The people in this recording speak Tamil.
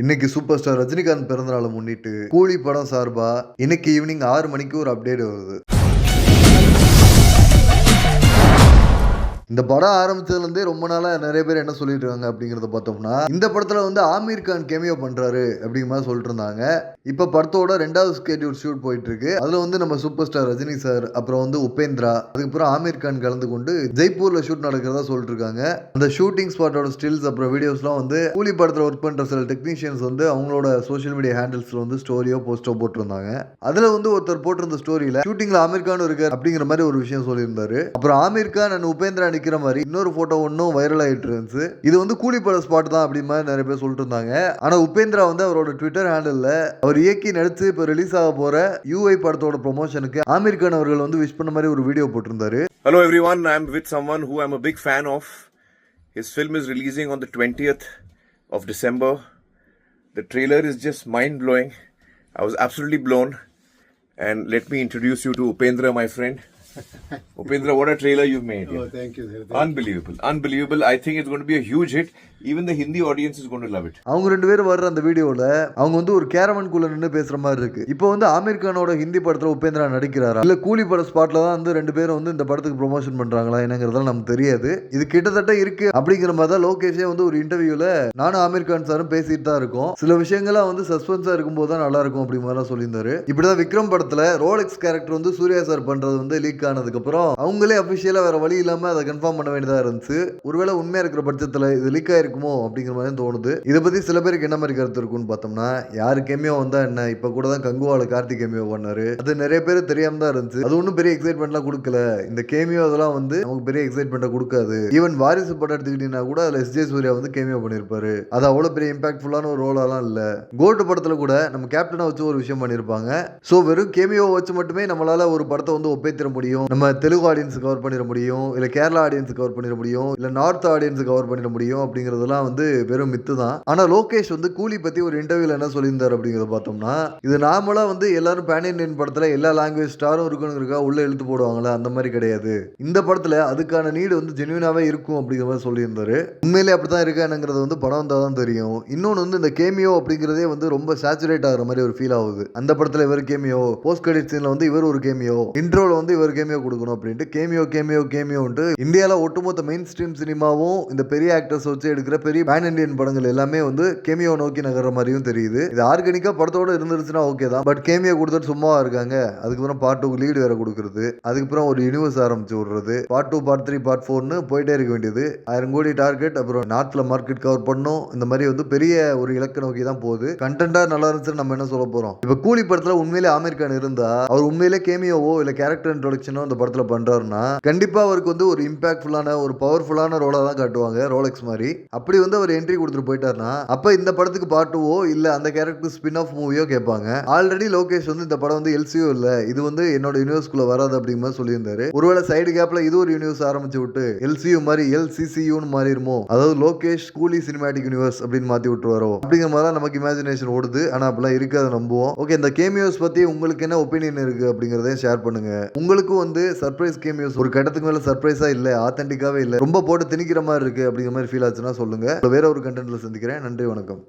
இன்னைக்கு சூப்பர் ஸ்டார் ரஜினிகாந்த் பிறந்தநாளை முன்னிட்டு கூலி படம் சார்பா இன்னைக்கு ஈவினிங் ஆறு மணிக்கு ஒரு அப்டேட் வருது. இந்த படம் ஆரம்பித்ததுலேருந்தே ரொம்ப நாளாக நிறைய பேர் என்ன சொல்லிட்டு இருக்காங்க அப்படிங்கிறத பார்த்தோம்னா இந்த படத்தில் வந்து ஆமீர் கான் கேமியோ பண்ணுறாரு அப்படிங்கிற மாதிரி சொல்லிட்டு இருந்தாங்க இப்போ படத்தோட ரெண்டாவது ஸ்கெடியூல் ஷூட் போயிட்டு இருக்கு அதில் வந்து நம்ம சூப்பர் ஸ்டார் ரஜினி சார் அப்புறம் வந்து உபேந்திரா அதுக்கப்புறம் ஆமீர் கான் கலந்து கொண்டு ஜெய்ப்பூரில் ஷூட் நடக்கிறதா சொல்லிட்டு இருக்காங்க அந்த ஷூட்டிங் ஸ்பாட்டோட ஸ்டில்ஸ் அப்புறம் வீடியோஸ்லாம் வந்து கூலி படத்தில் ஒர்க் பண்ணுற சில டெக்னீஷியன்ஸ் வந்து அவங்களோட சோஷியல் மீடியா ஹேண்டில்ஸில் வந்து ஸ்டோரியோ போஸ்டோ போட்டிருந்தாங்க. அதில் வந்து ஒருத்தர் போட்டிருந்த ஸ்டோரியில் ஷூட்டிங்கில் ஆமீர் கான் இருக்கார் அப்படிங்கிற மாதிரி ஒரு விஷயம் சொல்லியிருந்தாரு. அப்புறம் ஆமீர் கான் அண்ட் உபேந்திரா நிற்கிற மாதிரி இன்னொரு ஃபோட்டோ ஒன்றும் வைரல் ஆகிட்டு இருந்துச்சு இது வந்து கூலிப்பட ஸ்பாட் தான் அப்படி மாதிரி நிறைய பேர் சொல்லிட்டு இருந்தாங்க ஆனால் உபேந்திரா வந்து அவரோட ட்விட்டர் ஹேண்டில் அவர் இயக்கி நடித்து இப்போ ரிலீஸ் ஆக போகிற யூஐ படத்தோட ப்ரொமோஷனுக்கு ஆமீர் கான் அவர்கள் வந்து விஷ் பண்ண மாதிரி ஒரு வீடியோ போட்டிருந்தாரு hello everyone I am with someone who I'm a big fan of His film is releasing on the 20th of December. The trailer is just mind blowing. I was absolutely blown. And let me introduce you to Upendra, my friend. Upendra, what a trailer you've made. Oh, thank you, sir. Unbelievable. Unbelievable. I think it's going to be a huge hit. Even the Hindi audience is going to அவங்க ரெண்டு பேரும் வர்ற அந்த வீடியோவில் அவங்க வந்து ஒரு கேரவன்குள்ள நின்று பேசுற மாதிரி இருக்கு. இப்போ வந்து ஆமீர் கானோட ஹிந்தி படத்தில் உபேந்திரா நடிக்கிறாரா? இல்ல கூலி பட ஸ்பாட்ல தான் வந்து ரெண்டு பேரும் வந்து இந்த படத்துக்கு ப்ரொமோஷன் பண்றாங்களா என்னங்கிறதெல்லாம் நமக்கு தெரியாது. இது கிட்டத்தட்ட இருக்கு அப்படிங்கிற மாதிரி தான் லோகேஷே வந்து ஒரு இன்டர்வியூல நானும் ஆமீர் கான் சாரும் பேசிட்டு தான் இருக்கோம். சில விஷயங்கள்லாம் வந்து சஸ்பென்ஸா இருக்கும்போது தான் நல்லா இருக்கும் அப்படி மாதிரிலாம் சொல்லியிருந்தாரு. இப்படிதான் விக்ரம் படத்துல ரோலெக்ஸ் கேரக்டர் வந்து சூர்யா சார் பண்றது வந்து லீக் ஆனதுக்கு அப்புறம் அவங்களே அபிஷியலா வேற வழி இல்லாம அதை கன்ஃபார்ம் பண்ண வேண்டியதா இருந்துச்சு. ஒருவேளை உண்மையா இருக்கிற பட்சத்துல இது லீக் இருக்குமோ அப்படிங்கிற மாதிரி தோணுது. இதை பத்தி சில பேருக்கு என்ன மாதிரி கருத்து இருக்கும்னு பார்த்தோம்னா யாரு கேமியோ வந்தா என்ன? இப்ப கூட தான் கங்குவால கார்த்திக் கேமியோ பண்ணாரு. அது நிறைய பேர் தெரியாம தான் இருந்துச்சு. அது ஒன்றும் பெரிய எக்ஸைட்மெண்ட்லாம் கொடுக்கல. இந்த கேமியோ அதெல்லாம் வந்து நமக்கு பெரிய எக்ஸைட்மெண்ட்டை கொடுக்காது. ஈவன் வாரிசு படம் எடுத்துக்கிட்டீங்கன்னா கூட அதுல எஸ். ஜே சூர்யா வந்து கேமியோ பண்ணியிருப்பாரு அது அவ்வளோ பெரிய இம்பாக்ட்ஃபுல்லான ஒரு ரோலாலாம் இல்லை. கோல்டு படத்துல கூட நம்ம கேப்டனை வச்சு ஒரு விஷயம் பண்ணியிருப்பாங்க ஸோ வெறும் கேமியோ வச்சு மட்டுமே நம்மளால ஒரு படத்தை வந்து ஒப்பேத்திர முடியும். நம்ம தெலுங்கு ஆடியன்ஸ் கவர் பண்ணிட முடியும். இல்லை கேரளா ஆடியன்ஸ் கவர் பண்ணிட முடியும். இல்லை நார்த் ஆடியன்ஸ் கவர் பண்ணிட முடியும் அப்படிங்கிறதுலாம் வந்து வெறும் மித்து தான். ஆனால் லோகேஷ் வந்து கூலி பற்றி ஒரு இன்டர்வியூவில் என்ன சொல்லியிருந்தார் அப்படிங்கிறத பார்த்தோம்னா இது நார்மலாக வந்து எல்லாரும் பேன் இண்டியன் படத்தில் எல்லா லாங்குவேஜ் ஸ்டாரும் இருக்கணுங்கிறக்கா உள்ள இழுத்து போடுவாங்களே? அந்த மாதிரி கிடையாது. இந்த படத்தில் அதுக்கான நீடு வந்து ஜென்யூனாகவே இருக்கும் அப்படிங்கிற மாதிரி சொல்லியிருந்தாரு. உண்மையிலே அப்படி தான் இருக்கானுங்கிறது வந்து படம் வந்தால் தான் தெரியும். இன்னொன்று வந்து இந்த கேமியோ அப்படிங்கிறதே வந்து ரொம்ப சேச்சுரேட் ஆகிற மாதிரி ஒரு ஃபீல் ஆகுது. அந்த படத்தில் இவர் கேமியோ போஸ்ட் கிரெடிட் சீனில் வந்து இவர் ஒரு கேமியோ இன்ட்ரோவில் வந்து இவர் கேமியோ கொடுக்கணும் அப்படின்ட்டு கேமியோ கேமியோ கேமியோன்ட்டு இந்தியாவில் ஒட்டுமொத்த மெயின் ஸ்ட்ரீம் சினிமாவும் இந்த பெரிய ஆக்டர்ஸ் வச்சு எடுக்கிற பெரிய பேன் இண்டியன் படங்கள் எல்லாமே வந்து கேமியோ நோக்கி நகர்ற மாதிரியும் தெரியுது. இது ஆர்கானிக்காக படத்தோட இருந்துருச்சுன்னா ஓகே தான். பட் கேமியோ கொடுத்துட்டு சும்மா இருக்காங்க. அதுக்கப்புறம் பார்ட் டூ லீடு வேற கொடுக்குறது. அதுக்கப்புறம் ஒரு யூனிவர்ஸ் ஆரம்பிச்சு விடுறது. Part two part three part ஃபோர்னு போயிட்டே இருக்க வேண்டியது. ஆயிரம் கோடி டார்கெட் அப்புறம் நார்த்தில் மார்க்கெட் கவர் பண்ணும். இந்த மாதிரி வந்து பெரிய ஒரு இலக்கு நோக்கி தான் போகுது. கண்டென்ட்டா நல்லா இருந்துச்சுன்னு நம்ம என்ன சொல்ல போறோம்? இப்போ கூலி படத்துல உண்மையிலே ஆமீர் கான் இருந்தா அவர் உண்மையிலே கேமியோவோ இல்ல கேரக்டர் இன்ட்ரோடக்ஷனோ இந்த படத்துல பண்றாருன்னா கண்டிப்பா அவருக்கு வந்து ஒரு இம்பாக்ட்ஃபுல்லான ஒரு பவர்ஃபுல்லான ரோலா தான் காட்டுவாங்க. ரோலெக்ஸ் மாதிரி. அப்படி வந்து அவர் என்ட்ரி கொடுத்துட்டு போயிட்டாருனா அப்போ இந்த படத்துக்கு பாட்டுவோ இல்லை அந்த கேரக்டர் ஸ்பின் ஆஃப் மூவியோ கேட்பாங்க. ஆல்ரெடி லோகேஷ் வந்து இந்த படம் வந்து எல்சியோ இல்லை. இது வந்து என்னோட யூனிவர்ஸ்குள்ள வராது அப்படிங்கிற மாதிரி சொல்லியிருந்தாரு. ஒருவேளை சைடு கேப்ல இது ஒரு யூனிவர்ஸ் ஆரம்பிச்சு விட்டு எல்சியூ மாதிரி எல்சிசியூன்னு மாறிடுமோ? அதாவது லோகேஷ் கூலி சினிமேட்டிக் யூனிவர்ஸ் அப்படின்னு மாற்றி விட்டுருவாரோ? அப்படிங்கிற மாதிரி தான் நமக்கு இமேஜினேஷன் ஓடுது. ஆனால் அப்படிலாம் இருக்காது நம்புவோம். ஓகே இந்த கேமியோஸ் பத்தி உங்களுக்கு என்ன ஒப்பீனியன் இருக்கு அப்படிங்கிறதையும் ஷேர் பண்ணுங்க. உங்களுக்கும் வந்து சர்ப்ரைஸ் கேமியோஸ் ஒரு கட்டத்துக்கு மேலே சர்ப்ரைஸா இல்லை ஆத்தென்டிக்காவே இல்லை ரொம்ப போட்டு திணிக்கிற மாதிரி இருக்கு அப்படிங்கிற மாதிரி ஃபீல் ஆச்சுன்னா சொல்லுங்க. வேற ஒரு கண்டென்ட்ல சந்திக்கிறேன். நன்றி வணக்கம்.